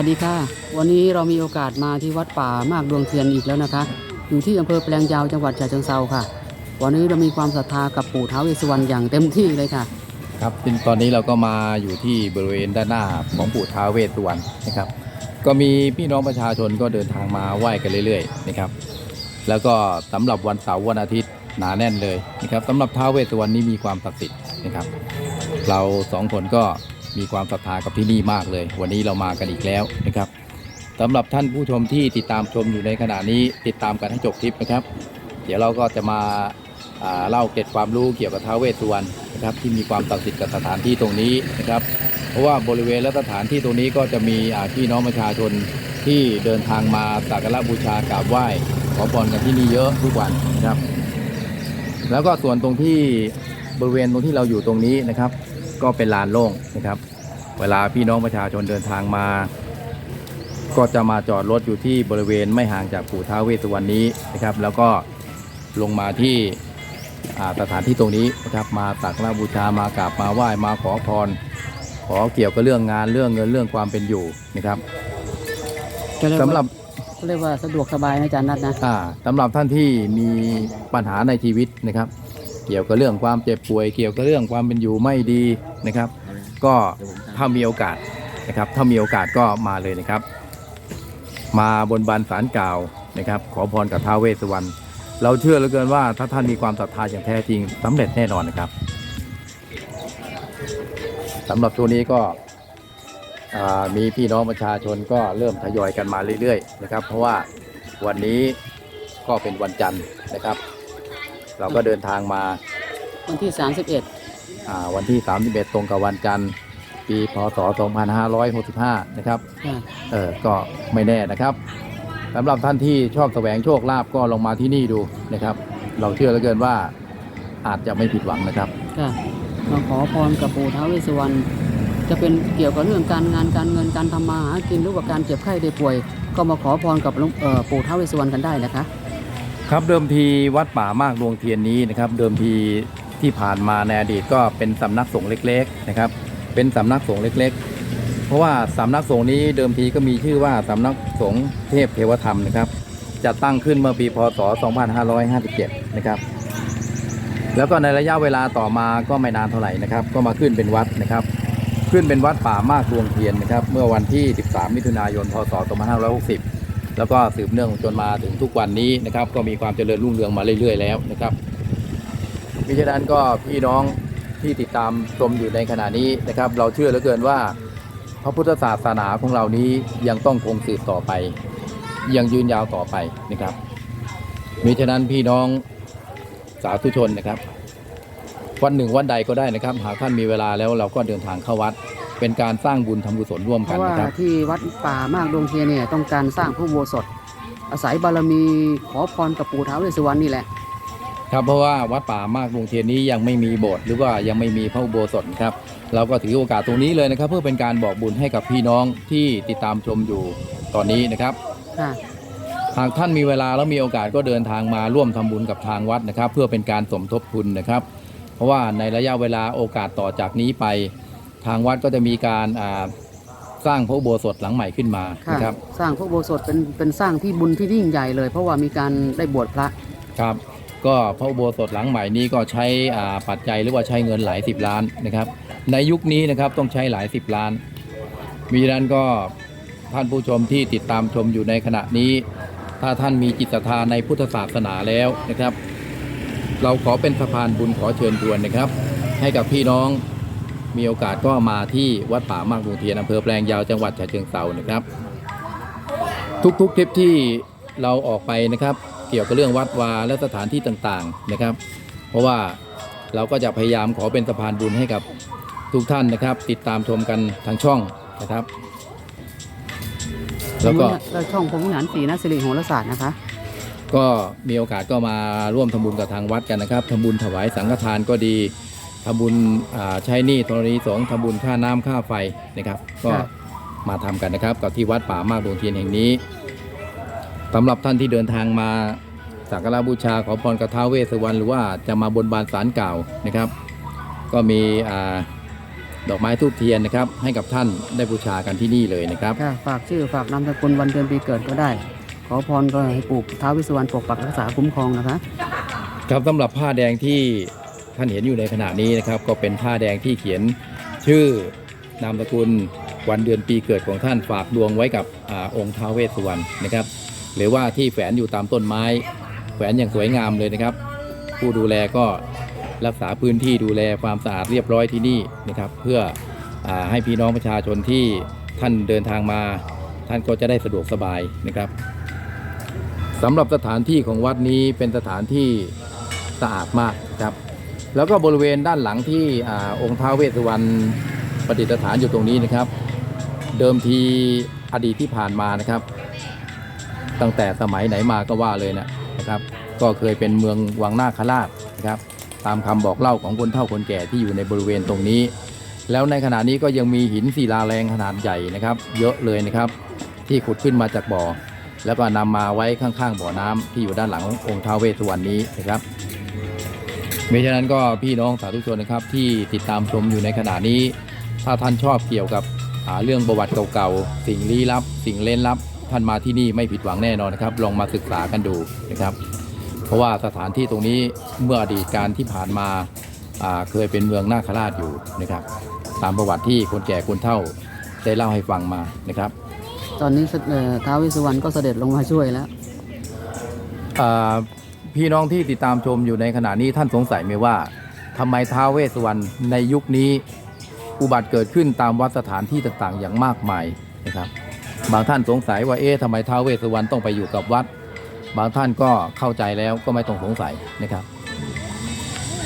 วัสดีค่ะ วันนี้เรามีโอกาสมาที่วัดป่ามากดวงเทียนอีกแล้วนะคะ อยู่ที่อำเภอแปลงยาวจังหวัดฉะเชิงเซาค่ะ วันนี้เรามีความศรัทธากับปู่ท้าวเวสสุวรรณอย่างเต็มที่เลยค่ะ ครับซึ่งตอนนี้เราก็มาอยู่ที่บริเวณด้านหน้าของปู่ท้าวเวสสุวรรณนะครับ ก็มีพี่น้องประชาชนก็เดินทางมาไหว้กันเรื่อยๆนะครับ แล้วก็สำหรับวันเสาร์วันอาทิตย์หนาแน่นเลยนะครับสำหรับท้าวเวสสุวรรณนี้มีความศักดิ์สิทธิ์นะครับ เราสองคนก็ มีความศรัทธากับที่นี่มากเลย วันนี้เรามากันอีกแล้วนะครับสำหรับท่านผู้ชมที่ติดตามชมอยู่ในขณะนี้ติดตามกันให้จบคลิปนะครับ เดี๋ยวเราก็จะมาเล่าเก็ดความรู้เกี่ยวกับท้าวเวสสุวรรณนะครับที่มีความศักดิ์สิทธิ์กับสถานที่ตรงนี้นะครับ เพราะว่าบริเวณและสถานที่ตรงนี้ก็จะมีพี่น้องประชาชนที่เดินทางมาสักการะบูชากราบไหว้ขอพรกันที่นี่เยอะทุกวันนะครับ แล้วก็ส่วนตรงที่บริเวณตรงที่เราอยู่ตรงนี้นะครับ ก็เป็นลานโล่งนะครับ เวลาพี่น้องประชาชนเดินทางมา ก็จะมาจอดรถอยู่ที่บริเวณไม่ห่างจากปู่ท้าวเวสสุวรรณนี้นะครับ แล้วก็ลงมาที่อ่าสถานที่ตรงนี้นะครับมาสักการะบูชามากราบมาไหว้มาขอพร ขอเกี่ยวกับเรื่องงานเรื่องเงินเรื่องความเป็นอยู่นะครับก็เรียกสำหว่ารับก็เรียกว่าสะดวกสบายนะอาจารย์นัดนะอ่าสำหรับท่านที่มีปัญหาในชีวิตนะครับ เกี่ยวกับเรื่องความเจ็บป่วย เกี่ยวกับเรื่องความเป็นอยู่ไม่ดีนะครับ ก็ถ้ามีโอกาสนะครับ ถ้ามีโอกาสก็มาเลยนะครับ มาบนบานสารกล่าวนะครับ ขอพรกับท้าวเวสสุวรรณเราเชื่อเหลือเกินว่าถ้าท่านมีความศรัทธาอย่างแท้จริงสำเร็จแน่นอนนะครับสำหรับตัวนี้ก็มีพี่น้องประชาชนก็เริ่มทยอยกันมาเรื่อยๆนะครับ เพราะว่าวันนี้ก็เป็นวันจันทร์นะครับ เราก็เดินทางมาวันที่ 31 วันที่ 31 ตรงกับวันจันทร์ปีพศ 2565 นะครับค่ะเออก็ไม่แน่นะครับสำหรับท่านที่ชอบแสวงโชคลาภก็ลองมาที่นี่ดูนะครับ เราเชื่อเหลือเกินว่าอาจจะไม่ผิดหวังนะครับค่ะมาขอพรกับปู่ท้าวเวสสุวรรณจะเป็นเกี่ยวกับเรื่องการงานการเงินการทำมาหากินหรือว่าการเจ็บไข้ได้ป่วย ก็มาขอพรกับหลวงเอ่อปู่ท้าวเวสสุวรรณกันได้นะคะ ครับเดิมทีวัดป่ามากดวงเทียนนี้นะครับ เดิมที ที่ผ่านมาในอดีตก็เป็นสำนักสงฆ์เล็กๆนะครับ เป็นสำนักสงฆ์เล็กๆ เพราะว่าสำนักสงฆ์นี้เดิมทีก็มีชื่อว่าสำนักสงฆ์เทพเทวธรรมนะครับจัดตั้งขึ้นเมื่อปีพศ 2557 นะครับ แล้วก็ในระยะเวลาต่อมาก็ไม่นานเท่าไหร่นะครับ ก็มาขึ้นเป็นวัดนะครับ ขึ้นเป็นวัดป่ามากดวงเทียนนะครับ เมื่อวันที่ 13 มิถุนายน พศ 2560 แล้วก็สืบเนื่องจนมาถึงทุกวันนี้นะครับ ก็มีความเจริญรุ่งเรืองมาเรื่อย ๆ แล้วนะครับ มิฉะนั้นก็พี่น้องที่ติดตามชมอยู่ในขณะนี้นะครับ เราเชื่อเหลือเกินว่า พระพุทธศาสนาของเรานี้ยังต้องคงสืบต่อไป ยังยืนยาวต่อไปนะครับมิฉะนั้นพี่น้องสาธุชนนะครับ วันหนึ่งวันใดก็ได้นะครับ หากท่านมีเวลาแล้วเราก็เดินทางเข้าวัด เป็นการสร้างบุญทำกุศลร่วมเพกันราะว่านะครับ ที่วัดป่ามากดวงเทียนเนี่ยต้องการสร้างพระอุโบสถ อาศัยบารมีขอพรกับปู่ท้าวเวสสุวรรณนี่แหละ ครับเพราะว่าวัดป่ามากดวงเทียนนี้ยังไม่มีโบสถ์หรือว่ายังไม่มีพระอุโบสถครับ เราก็ถือโอกาสตรงนี้เลยนะครับ เพื่อเป็นการบอกบุญให้กับพี่น้องที่ติดตามชมอยู่ตอนนี้นะครับค่ะหากท่านมีเวลาแล้วมีโอกาสก็เดินทางมาร่วมทำบุญกับทางวัดนะครับ เพื่อเป็นการสมทบทุนนะครับ เพราะว่าในระยะเวลาโอกาสต่อจากนี้ไป ทางวัดก็จะมีการอ่าสร้างพระอุโบสถหลังใหม่ขึ้นมาค่ะนะครับ สร้างพระอุโบสถเป็นเป็นสร้างที่บุญที่ยิ่งใหญ่เลย เพราะว่ามีการได้บวชพระครับ ก็พระอุโบสถหลังใหม่นี้ก็ใช้อ่าปัจจัยหรือว่าใช้เงินหลายสิบล้านนะครับ ในยุคนี้นะครับต้องใช้หลายสิบล้านมีนั้นก็ท่านผู้ชมที่ติดตามชมอยู่ในขณะนี้ ถ้าท่านมีจิตศรัทธาในพุทธศาสนาแล้วนะครับ เราขอเป็นสะพานบุญขอเชิญชวนนะครับ ให้กับพี่น้องมีโอกาสก็มาที่วัดป่ามากดวงเทียนอำเภอแปลงยาวจังหวัดฉะเชิงเทรานะครับ ทุกๆทริปที่เราออกไปนะครับ เกี่ยวกับเรื่องวัดวาและสถานที่ต่างๆนะครับ เพราะว่าเราก็จะพยายามขอเป็นสะพานบุญให้กับทุกท่านนะครับ ติดตามชมกันทางช่องนะครับ แล้วก็แล้วช่องพงวิหารสีนะสิริโหรศาสตร์นะคะ ก็มีโอกาสก็มาร่วมทำบุญกับทางวัดกันนะครับทำบุญถวายสังฆทานก็ดีทำบุญอ่าใช้หนี้ธรณีสงฆ์ทำบุญค่าน้ำค่าไฟนะครับ ก็ครับมาทำกันนะครับ กับที่วัดป่ามากดวงเทียนแห่งนี้ สำหรับท่านที่เดินทางมาสักการะบูชาขอพรกับท้าวเวสสุวรรณหรือว่าจะมาบนบานสารกล่าวนะครับ ก็มีอ่าดอกไม้ทูบเทียนนะครับ ให้กับท่านได้บูชากันที่นี่เลยนะครับถ้าฝากชื่อฝากนามสกุลวันเดือนปีเกิดก็ได้ ขอพรก็ให้ปลูกท้าววิสวรรณปกปักรักษาคุ้มครองนะคะครับสำหรับผ้าแดงที่ท่านเห็นอยู่ในขณะนี้นะครับ ก็เป็นผ้าแดงที่เขียนชื่อนามสกุลวันเดือนปีเกิดของท่านฝากดวงไว้กับอาองค์ท้าวเวสสุวรรณนะครับ หรือว่าที่แฝนอยู่ตามต้นไม้ แฝนอย่างสวยงามเลยนะครับ ผู้ดูแลก็รักษาพื้นที่ดูแลความสะอาดเรียบร้อยที่นี่นะครับ เพื่ออให้พี่น้องประชาชนที่ท่านเดินทางมา ท่านก็จะได้สะดวกสบายนะครับสำหรับสถานที่ของวัดนี้เป็นสถานที่สะอาดมากครับ แล้วก็บริเวณด้านหลังที่อองค์ท้าวเวสสุวรรณประดิษฐานอยู่ตรงนี้นะครับ เดิมทีอดีตที่ผ่านมานะครับ ตั้งแต่สมัยไหนมาก็ว่าเลยนะนะครับ ก็เคยเป็นเมืองวังนาคราชนะครับตามคำบอกเล่าของคนเฒ่าคนแก่ที่อยู่ในบริเวณตรงนี้ แล้วในขณะนี้ก็ยังมีหินศิลาแรงขนาดใหญ่นะครับ เยอะเลยนะครับ ที่ขุดขึ้นมาจากบ่อ แล้วก็นำมาไว้ข้างๆบ่อน้ำที่อยู่ด้านหลังองค์ท้าวเวสสุวรรณนี้นะครับมิฉะนั้นก็พี่น้องสาธุชนนะครับที่ติดตามชมอยู่ในขณะนี้ ถ้าท่านชอบเกี่ยวกับเรื่องประวัติเก่าๆ สิ่งลี้ลับ สิ่งเล่นลับ ท่านมาที่นี่ไม่ผิดหวังแน่นอนนะครับ ลองมาศึกษากันดูนะครับ เพราะว่าสถานที่ตรงนี้เมื่ออดีตการที่ผ่านมาอ่าเคยเป็นเมืองนาคราชอยู่นะครับ ตามประวัติที่คนแก่คนเฒ่าได้เล่าให้ฟังมานะครับ ตอนนี้เอ่อท้าววิสวรรณก็เสด็จลงมาช่วยแล้วอ่าพี่น้องที่ติดตามชมอยู่ในขณะนี้ท่านสงสัยไหมว่าทำไมท้าวเวสสุวรรณในยุคนี้อุบัติเกิดขึ้นตามวัดสถานที่ต่างๆ อย่างมากมายนะครับ บางท่านสงสัยว่าเอ๊ะทำไมท้าวเวสสุวรรณต้องไปอยู่กับวัด บางท่านก็เข้าใจแล้วก็ไม่ต้องสงสัยนะครับ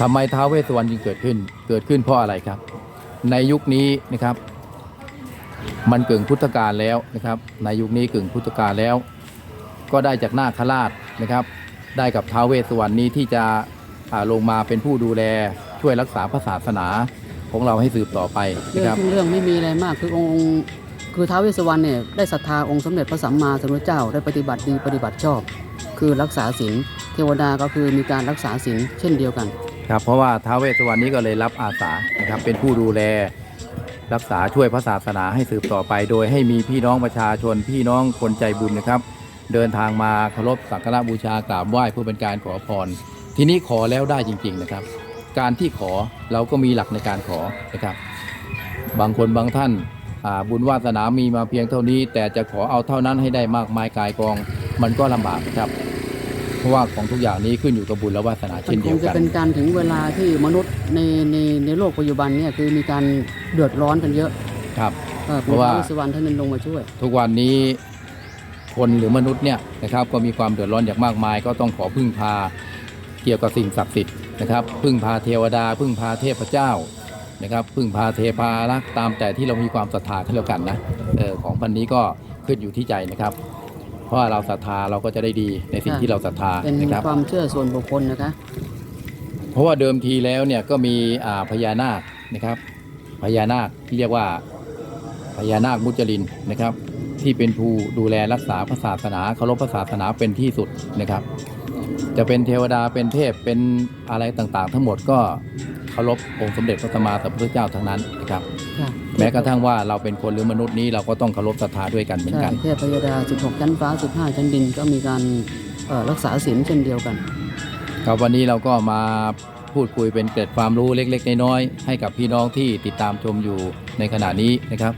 ทำไมท้าวเวสสุวรรณจึงเกิดขึ้น เกิดขึ้นเพราะอะไรครับ ในยุคนี้นะครับ มันเกึ่งพุทธกาลแล้วนะครับ ในยุคนี้เกึ่งพุทธกาลแล้ว ก็ได้จากนาคราชนะครับ ได้กับท้าวเวสสุวรรณนี้ที่จะลงมาเป็นผู้ดูแลช่วยรักษาพระศาสนาของเราให้สืบต่อไปเรื่นะองครับเรื่องไม่มีอะไรมากคือองค์ คือท้าวเวสสวรรณเนี่ยได้ศรัทธาองค์สมเด็จพระสัมมาสัมพุทธเจ้าได้ปฏิบัติดีปฏิบัติชอบ คือรักษาศีลเทวดาก็คือมีการรักษาศีลเช่นเดียวกันครับเพราะว่าท้าวเวสสุวรรณนี้ก็เลยรับอาสานะครับเป็นผู้ดูแลรักษาช่วยพระศาสนาให้สืบต่อไป โดยให้มีพี่น้องประชาชนพี่น้องคนใจบุญนะครับ เดินทางมาเคารพสักการะบูชากราบไหว้เพื่อเป็นการขอพร ทีนี้ขอแล้วได้จริง ๆนะครับ การที่ขอเราก็มีหลักในการขอนะครับ บางคนบางท่าน บุญวาสนามีมาเพียงเท่านี้ แต่จะขอเอาเท่านั้นให้ได้มากมายกายกอง มันก็ลำบากนะครับ เพราะว่าของทุกอย่างนี้ขึ้นอยู่กับบุญและวาสนามัเช่นคเดียงวจะกันเป็นการถึงเวลาที่มนุษย์ในในในโลกปัจจุบันเนี่ยคือมีการเดือดร้อนกันเยอะครับเออเพปู่ราะว่าท้าวเวสสวรรณท่านนั้นลงมาช่วย ทุกวันนี้คนหรือมนุษย์เนี่ยนะครับก็มีความเดือดร้อนอย่างมากมาย ก็ต้องขอพึ่งพาเกี่ยวกับสิ่งศักดิ์สิทธิ์นะครับ พึ่งพาเทวดา พึ่งพาเทพเจ้า นะครับพึ่งพาเทพารักษ์ตามแต่ที่เรามีความศรัทธาขึ้นแล้วกันนะเออของพันนี้ก็ขึ้นอยู่ที่ใจนะครับ เพราะว่าเราศรัทธาเราก็จะได้ดีในสิ่งค่ะที่เราศรัทธาเป็นนะครับ ความเชื่อส่วนบุคคลนะคะ เพราะว่าเดิมทีแล้วเนี่ยก็มีอ่าพญานาคนะครับ พญานาคที่เรียกว่าพญานาคมุจลินนะครับ ที่เป็นผู้ดูแลรักษาพระศาสนาเคารพพระศาสนาเป็นที่สุดนะครับ จะเป็นเทวดาเป็นเทพเป็นอะไรต่างๆ ทั้งหมดก็ เคารพองค์สมเด็จพระสัมมาสัมพุทธเจ้าทั้งนั้นนะครับ ค่ะแม้กระทั่งว่าเราเป็นคนหรือมนุษย์นี้เราก็ต้องเคารพศรัทธาด้วยกันเหมือนใช่กันเทพพยดา 16 ชั้นฟ้า 15 ชั้นดินก็มีการเอ่อรักษาศีลเช่นเดียวกัน ครับวันนี้เราก็มาพูดคุยเป็นเกร็ดความรู้เล็กๆน้อยๆให้กับพี่น้องที่ติดตามชมอยู่ในขณะนี้นะครับ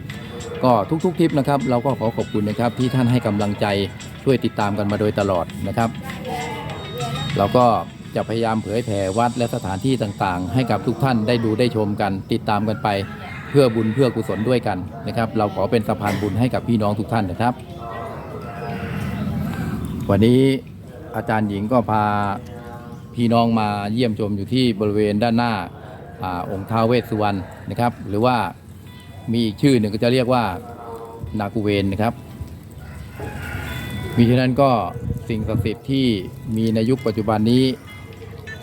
ก็ทุกๆทริปนะครับ เราก็ขอขอบคุณนะครับที่ท่านให้กำลังใจช่วยติดตามกันมาโดยตลอดนะครับ เราก็ จะพยายามเผยแผ่วัดและสถานที่ต่างๆ ให้กับทุกท่านได้ดูได้ชมกัน ติดตามกันไป เพื่อบุญเพื่อกุศลด้วยกันนะครับ เราขอเป็นสะพานบุญให้กับพี่น้องทุกท่านนะครับ วันนี้อาจารย์หญิงก็พาพี่น้องมาเยี่ยมชมอยู่ที่บริเวณด้านหน้าอาองค์ท้าวเวสสุวรรณนะครับ หรือว่ามีอีกชื่อหนึ่งก็จะเรียกว่านากูเวนนะครับมิฉะนั้นก็สิ่งศักดิ์สิทธิ์ที่มีในยุคปัจจุบันนี้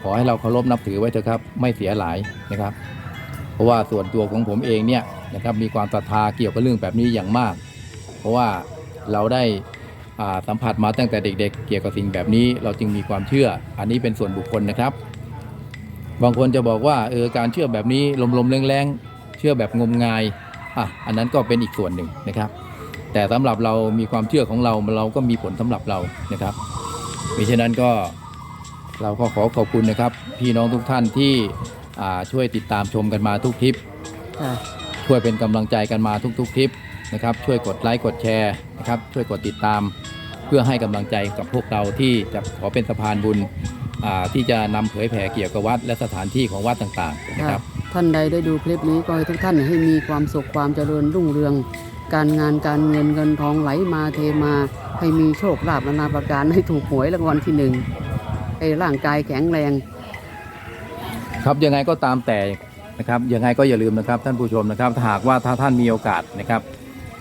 ขอให้เราเคารพนับถือไว้เถอะครับ ไม่เสียหลายนะครับ เพราะว่าส่วนตัวของผมเองเนี่ยนะครับมีความศรัทธาเกี่ยวกับเรื่องแบบนี้อย่างมาก เพราะว่าเราได้สัมผัสมาตั้งแต่เด็กๆ เกี่ยวกับสิ่งแบบนี้ เราจึงมีความเชื่อ อันนี้เป็นส่วนบุคคลนะครับ บางคนจะบอกว่าเออการเชื่อแบบนี้ลมๆแรงๆเชื่อแบบงมงายอะอันนั้นก็เป็นอีกส่วนหนึ่งนะครับ แต่สำหรับเรามีความเชื่อของเราเราก็มีผลสำหรับเรานะครับมิฉะนั้นก็ เราก็ขอขอบคุณนะครับ พี่น้องทุกท่านที่อ่าช่วยติดตามชมกันมาทุกทริปค่ะช่วยเป็นกำลังใจกันมาทุกๆทริปนะครับ ช่วยกดไลค์กดแชร์นะครับ ช่วยกดติดตาม เพื่อให้กำลังใจกับพวกเราที่จะขอเป็นสะพานบุญอ่าที่จะนำเผยแผ่เกี่ยวกับวัด และสถานที่ของวัดต่างๆนะครับ ท่านใดได้ดูคลิปนี้ก็ให้ทุกท่านให้มีความสุขความเจริญรุ่งเรือง การงานการเงินเงินทองไหลมาเทมา ให้มีโชคลาภนานาประการให้ถูกหวยรางวัลที่หนึ่ง ให้ร่างกายแข็งแรง ครับยังไงก็ตามแต่นะครับยังไงก็อย่าลืมนะครับท่านผู้ชมนะครับถ้าหากว่าถ้าท่านมีโอกาสนะครับ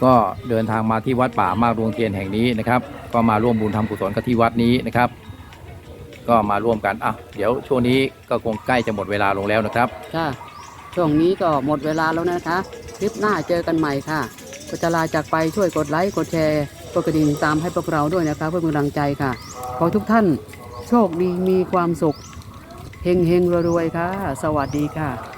ก็เดินทางมาที่วัดป่ามากดวงเทียนแห่งนี้นะครับ ก็มาร่วมบุญทำกุศลกับที่วัดนี้นะครับ ก็มาร่วมกันอะเดี๋ยวช่วงนี้ก็คงใกล้จะหมดเวลาลงแล้วนะครับค่ะช่วงนี้ก็หมดเวลาแล้วนะคะ คลิปหน้าเจอกันใหม่ค่ะก็จะลาจากไปช่วยกดไลค์กดแชร์กดกระดิ่งตามให้พวกเราด้วยนะคะเพื่อเป็นกำลังใจค่ะ ขอทุกท่าน โชคดีมีความสุขเฮงเฮงรวยๆค่ะ สวัสดีค่ะ